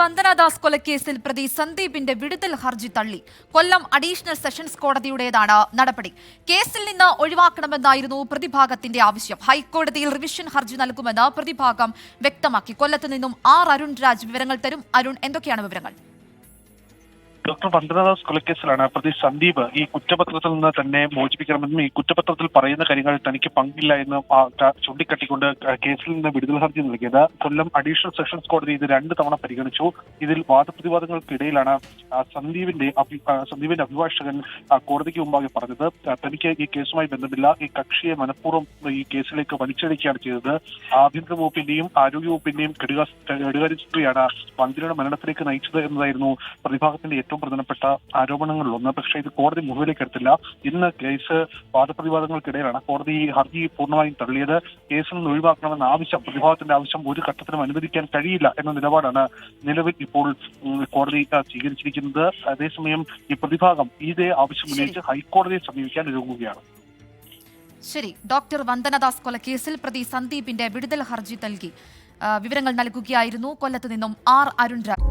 വന്ദനാദാസ് കൊലക്കേസിൽ പ്രതി സന്ദീപിന്റെ വിടുതൽ ഹർജി തള്ളി. കൊല്ലം അഡീഷണൽ സെഷൻസ് കോടതിയുടേതാണ് നടപടി. കേസിൽ നിന്ന് ഒഴിവാക്കണമെന്നായിരുന്നു പ്രതിഭാഗത്തിന്റെ ആവശ്യം. ഹൈക്കോടതിയിൽ റിവിഷൻ ഹർജി നൽകുമെന്ന് പ്രതിഭാഗം വ്യക്തമാക്കി. കൊല്ലത്ത് നിന്നും ആർ അരുൺ രാജ് വിവരങ്ങൾ തരും. അരുൺ എന്തൊക്കെയാണ് വിവരങ്ങൾ? ഡോക്ടർ വന്ദനദാസ് കൊലക്കേസിലാണ് പ്രതി സന്ദീപ് ഈ കുറ്റപത്രത്തിൽ നിന്ന് തന്നെ മോചിപ്പിക്കണമെന്നും ഈ കുറ്റപത്രത്തിൽ പറയുന്ന കാര്യങ്ങൾ തനിക്ക് പങ്കില്ല എന്ന് ചൂണ്ടിക്കട്ടിക്കൊണ്ട് കേസിൽ നിന്ന് വിടുതൽ ഹർജി നൽകിയത്. കൊല്ലം അഡീഷണൽ സെഷൻസ് കോടതി ഇത് രണ്ട് തവണ പരിഗണിച്ചു. ഇതിൽ വാദപ്രതിവാദങ്ങൾക്കിടയിലാണ് സന്ദീപിന്റെ സന്ദീപിന്റെ അഭിഭാഷകൻ കോടതിക്ക് മുമ്പാകെ പറഞ്ഞത്. തനിക്ക് ഈ കേസുമായി ബന്ധമില്ല. ഈ കക്ഷിയെ മനഃപൂർവം ഈ കേസിലേക്ക് വലിച്ചടിക്കുകയാണ് ചെയ്തത്. ആഭ്യന്തര വകുപ്പിന്റെയും ആരോഗ്യ വകുപ്പിന്റെയും കെടുകാ കെടുകാര്യസ്ഥയാണ് മന്ത്രിയുടെ മരണത്തിലേക്ക് നയിച്ചത് എന്നതായിരുന്നു പ്രതിഭാഗത്തിന്റെ ഏറ്റവും പ്രധാനപ്പെട്ട ആരോപണങ്ങളിൽ ഒന്ന്. പക്ഷേ ഇത് കോടതി മുറിവിലേക്ക് എടുത്തില്ല. ഇന്ന് കേസ് വാദപ്രതിവാദങ്ങൾക്കിടയിലാണ് കോടതി ഈ ഹർജി പൂർണമായും തള്ളിയത്. കേസിൽ നിന്ന് ഒഴിവാക്കണമെന്ന ആവശ്യം പ്രതിഭാഗത്തിന്റെ ആവശ്യം ഒരു ഘട്ടത്തിലും അനുവദിക്കാൻ കഴിയില്ല എന്ന നിലപാടാണ് നിലവിൽ ഇപ്പോൾ കോടതി സ്വീകരിച്ചിരിക്കുന്നത്. അതേസമയം ഈ പ്രതിഭാഗം ഇതേ ആവശ്യം ഉന്നയിച്ച് ഹൈക്കോടതിയെ സമീപിക്കാൻ ഒരുങ്ങുകയാണ്. ശരി. ഡോക്ടർ വന്ദനദാസ് കൊലക്കേസിൽ പ്രതി സന്ദീപിന്റെ വിടുതൽ ഹർജി നൽകി. വിവരങ്ങൾ നൽകുകയായിരുന്നു. കൊല്ലത്ത് നിന്നും ആർ അരുൺ രാജ്